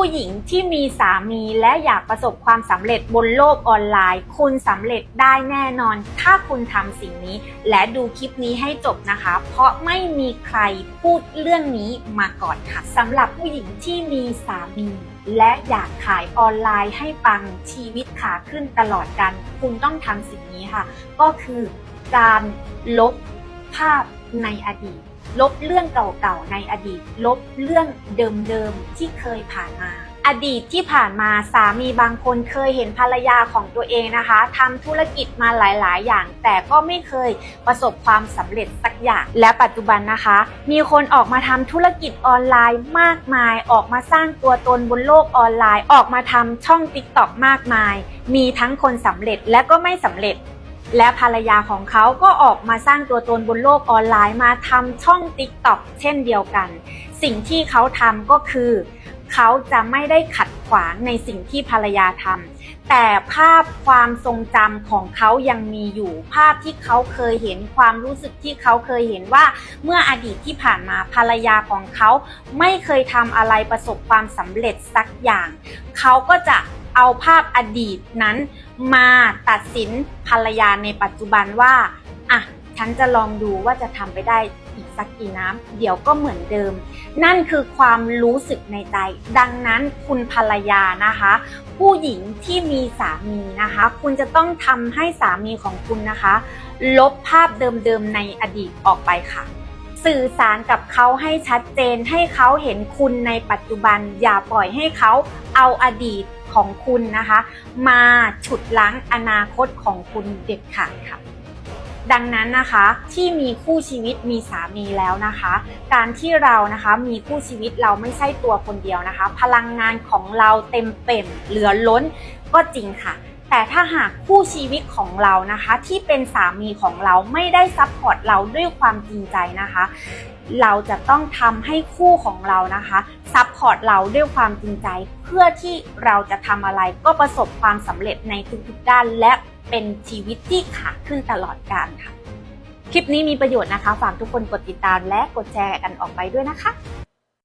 ผู้หญิงที่มีสามีและอยากประสบความสำเร็จบนโลกออนไลน์ คุณสำเร็จได้แน่นอน ถ้าคุณทำสิ่งนี้ และดูคลิปนี้ให้จบนะคะ เพราะไม่มีใครพูดเรื่องนี้มาก่อนค่ะสำหรับผู้หญิงที่มีสามีและอยากขายออนไลน์ให้ปังชีวิตขาขึ้นตลอดกัน คุณต้องทำสิ่งนี้ค่ะ ก็คือการลบภาพในอดีต ลบเรื่องเก่าๆในอดีต ลบเรื่องเดิมๆที่เคยผ่านมา อดีตที่ผ่านมาสามีบางคนเคยเห็นภรรยาของตัวเองนะคะทำธุรกิจมาหลายๆ อย่าง แต่ก็ไม่เคยประสบความสำเร็จสักอย่าง และปัจจุบันนะคะ มีคนออกมาทำธุรกิจออนไลน์มากมาย ออกมาสร้างตัวตนบนโลกออนไลน์ ออกมาทำช่อง t ิ k t o k มากมาย มีทั้งคนสำเร็จและก็ไม่สำเร็จ และภรรยาของเขาก็ออกมาสร้างตัวตนบนโลกออนไลน์มาทำช่อง TikTok เช่นเดียวกัน สิ่งที่เขาทำก็คือ เขาจะไม่ได้ขัดขวางในสิ่งที่ภรรยาทำแต่ภาพความทรงจำของเขายังมีอยู่ ภาพที่เขาเคยเห็นความรู้สึกที่เขาเคยเห็นว่า เมื่ออดีตที่ผ่านมาภรรยาของเขา ไม่เคยทำอะไรประสบความสำเร็จสักอย่าง เขาก็จะ เอาภาพอดีตนั้นมาตัดสินภรรยาในปัจจุบันว่าอะฉันจะลองดูว่าจะทำไปได้อีกสักกี่น้ำเดี๋ยวก็เหมือนเดิม นั่นคือความรู้สึกในใจ ดังนั้นคุณภรรยานะคะ ผู้หญิงที่มีสามีนะคะ คุณจะต้องทำให้สามีของคุณนะคะ ลบภาพเดิมๆในอดีตออกไปค่ะ สื่อสารกับเขาให้ชัดเจนให้เขาเห็นคุณในปัจจุบัน อย่าปล่อยให้เขาเอาอดีต ของคุณนะคะ มาฉุดล้างอนาคตของคุณเด็ดขาดค่ะ ดังนั้นนะคะที่มีคู่ชีวิตมีสามีแล้วนะคะ การที่เรานะคะมีคู่ชีวิตเราไม่ใช่ตัวคนเดียวนะคะ พลังงานของเราเต็มเปี่ยมเหลือล้นก็จริงค่ะ แต่ถ้าหากคู่ชีวิตของเรานะคะ ที่เป็นสามีของเราไม่ได้ซัพพอร์ตเราด้วยความจริงใจนะคะ เราจะต้องทำให้คู่ของเรานะคะซัพพอร์ตเราด้วยความจริงใจ เพื่อที่เราจะทำอะไรก็ประสบความสำเร็จในทุกๆด้าน และเป็นชีวิตที่ขาขึ้นตลอดกาลค่ะ คลิปนี้มีประโยชน์นะคะ ฝากทุกคนกดติดตามและกดแชร์กันออกไปด้วยนะคะ